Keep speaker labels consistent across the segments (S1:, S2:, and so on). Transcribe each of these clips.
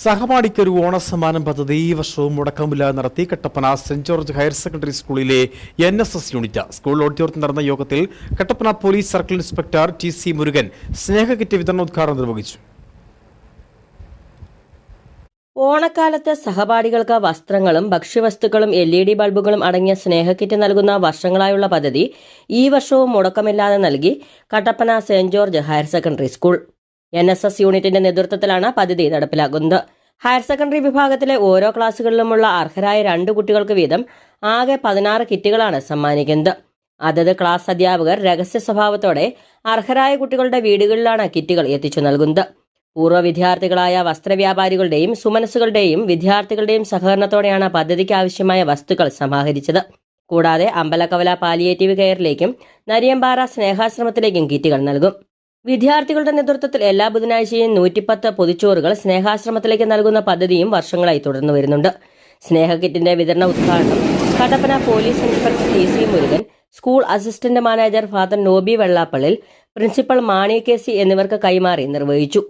S1: സഹപാഠിക്കൊരു ഓണസമ്മാനം പദ്ധതി ഈ വർഷവും മുടക്കമില്ലാതെ നടത്തി Kattappana Saint George higher secondary സ്കൂളിലെ N S S unit. School ഓഡിറ്റോറിയത്തിൽ നടന്ന യോഗത്തിൽ Kattappana police circle inspector T C Murugan സ്നേഹകിറ്റ് വിതരണോദ്ഘാടനം നിർവഹിച്ചു.
S2: ഓണക്കാലത്ത് സഹപാഠികൾക്ക് വസ്ത്രങ്ങളും ഭക്ഷ്യവസ്തുക്കളും എൽ ഇ ഡി ബൾബുകളും അടങ്ങിയ സ്നേഹക്കിറ്റ് നൽകുന്ന വർഷങ്ങളായുള്ള പദ്ധതി ഈ വർഷവും മുടക്കമില്ലാതെ നൽകി Kattappana saint George higher secondary school. N S S യൂണിറ്റിന്റെ നേതൃത്വത്തിലാണ് പദ്ധതി നടപ്പിലാക്കുന്നത്. ഹയർ സെക്കൻഡറി വിഭാഗത്തിലെ ഓരോ ക്ലാസ്സുകളിലുമുള്ള അർഹരായ രണ്ട് കുട്ടികൾക്ക് വീതം ആകെ പതിനാറ് കിറ്റുകളാണ് സമ്മാനിക്കുന്നത്. അതത് ക്ലാസ് അധ്യാപകർ രഹസ്യ സ്വഭാവത്തോടെ അർഹരായ കുട്ടികളുടെ വീടുകളിലാണ് കിറ്റുകൾ എത്തിച്ചു നൽകുന്നത്. പൂർവ വിദ്യാർത്ഥികളായ വസ്ത്രവ്യാപാരികളുടെയും സുമനസ്സുകളുടെയും വിദ്യാർത്ഥികളുടെയും സഹകരണത്തോടെയാണ് പദ്ധതിക്ക് ആവശ്യമായ വസ്തുക്കൾ സമാഹരിച്ചത്. കൂടാതെ അമ്പലക്കവല പാലിയേറ്റീവ് കെയറിലേക്കും നരിയമ്പാറ സ്നേഹാശ്രമത്തിലേക്കും കിറ്റുകൾ നൽകും. വിദ്യാർത്ഥികളുടെ നേതൃത്വത്തിൽ എല്ലാ ബുധനാഴ്ചയും നൂറ്റിപ്പത്ത് പൊതിച്ചോറുകൾ സ്നേഹാശ്രമത്തിലേക്ക് നൽകുന്ന പദ്ധതിയും വർഷങ്ങളായി തുടർന്നു വരുന്നുണ്ട്. സ്നേഹകിറ്റിന്റെ വിതരണ ഉദ്ഘാടനം Kattappana police inspector T C Murugan school assistant manager father Nobi Vellappallil principal Mani K C എന്നിവർക്ക് കൈമാറി നിർവഹിച്ചു.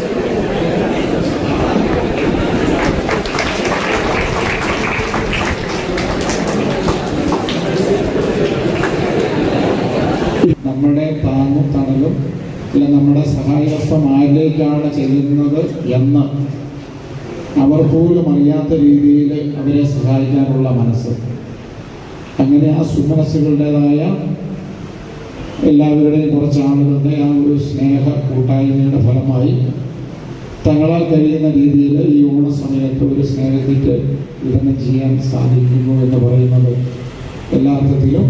S3: നമ്മുടെ താങ്ങും തണലും അല്ല നമ്മുടെ സഹായഹസ്തം ആരിലേക്കാണ് ചെല്ലുന്നത് എന്ന് അവർ പോലും അറിയാത്ത രീതിയിൽ അവരെ സഹായിക്കാനുള്ള മനസ്സ്. അങ്ങനെ ആ സുമനസ്സുകളുടേതായ എല്ലാവരുടെയും കുറച്ച് ആളുകളുടെ ആ ഒരു സ്നേഹ കൂട്ടായ്മയുടെ ഫലമായി തങ്ങളാൽ കഴിയുന്ന രീതിയിൽ ഈ ഓണ സമയത്ത് ഒരു സ്നേഹത്തിന്റെ വിതരണം ചെയ്യാൻ സാധിക്കുന്നു എന്ന് പറയുന്നത് എല്ലാ അർത്ഥത്തിലും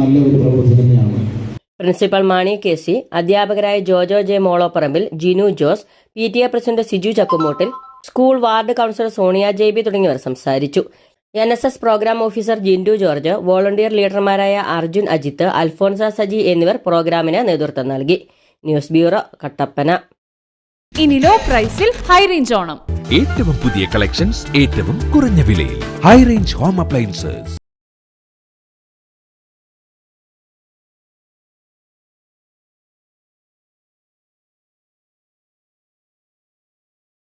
S3: നല്ല ഒരു പ്രവൃത്തി തന്നെയാണ്.
S2: പ്രിൻസിപ്പൽ മാണി കെ സി അധ്യാപകരായ Jojo J Molopparambil Jinu Jose P T A president Siju Chakkumoottil school ward councillor Sonia Jebi തുടങ്ങിയവർ സംസാരിച്ചു. N S S programme officer Jindu George volunteer ലീഡർമാരായ Arjun Ajith Alphonsa Saji എന്നിവർ പ്രോഗ്രാമിന് നേതൃത്വം നൽകി. News bureau Kattappana.
S4: ഇനി ലോ പ്രൈസിൽ high range Onam.
S5: ഏറ്റവും പുതിയ കളക്ഷൻസ് ഏറ്റവും കുറഞ്ഞ വിലയിൽ. High range home appliances.